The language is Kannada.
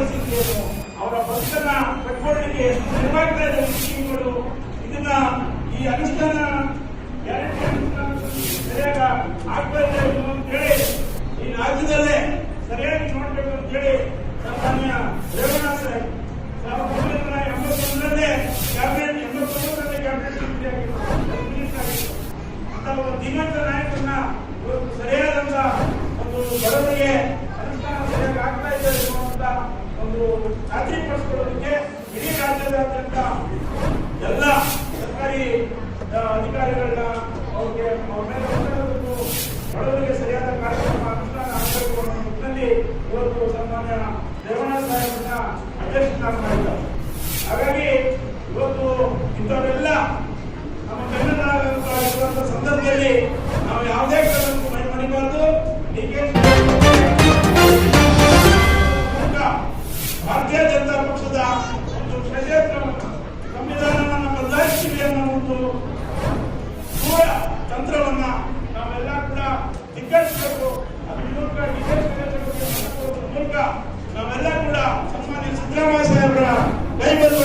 ಮನೆಗಳಲ್ಲಿರ್ತಕ್ಕಂಥ ಆರ್ಥಿಕ ಪರಿಸ್ಥಿತಿ ಏನು ಅವರ ಬದುಕನ್ನ ಕಟ್ಕೊಳ್ಳಿಕ್ಕೆ ಎಷ್ಟು ನೆರವಾಗ್ತಾ ಇದನ್ನ ಈ ಅನುಷ್ಠಾನ ಸರಿಯಾಗಿ ಆಗ್ತಾ ಇದೆ ಅಂತೇಳಿ ಈ ರಾಜ್ಯದಲ್ಲೇ ಸರಿಯಾಗಿ ನೋಡ್ಬೇಕು ಅಂತೇಳಿ ಹೇಳಿ ರೇವಣ್ಣ ಸಾಹೇಬ್. ಅಂತ ಒಂದು ಸರಿಯಾದಂತ ಒಂದು ಬಡವರಿಗೆ ಒಂದು ಖಾತ್ರಿಪಡಿಸಿಕೊಳ್ಳೋದಕ್ಕೆ ಇಡೀ ರಾಜ್ಯದಾದ್ಯಂತ ಎಲ್ಲ ಸರ್ಕಾರಿ ಅಧಿಕಾರಿಗಳನ್ನ ಅವ್ರಿಗೆ ಬಡವರಿಗೆ ಸರಿಯಾದ ಕಾರ್ಯಕ್ರಮ ಅನುಷ್ಠಾನ ಆಗಬೇಕು ಅನ್ನೋ ನಿಟ್ಟಿನಲ್ಲಿ ಇವತ್ತು ಸನ್ಮಾನ್ಯ ರೇವಣ್ಣ ಸಾಹೇಬನ್ನ ಅಧ್ಯಕ್ಷತನ ಮಾಡಿದ್ದಾರೆ. ಹಾಗಾಗಿ ಇವತ್ತು ಇಂಥವರೆಲ್ಲ ನಮ್ಮ ಕನ್ನಡ ಸಂದರ್ಭದಲ್ಲಿ ಸಂವಿಧಾನವನ್ನು ಬದಲಾಯಿಸ್ತೀವಿ ಅನ್ನೋ ಒಂದು ಮೂಲ ತಂತ್ರವನ್ನ ನಾವೆಲ್ಲ ಕೂಡ ಧಿಕ್ಕರಿಸಬೇಕು. ಅದ್ರ ಮೂಲಕ ಮೂಲಕ ನಾವೆಲ್ಲ ಕೂಡ ಸನ್ಮಾನ್ಯ ಸಿದ್ದರಾಮಯ್ಯ ಸಾಹೇಬರ ಕೈಗೊಳ್ಳುವ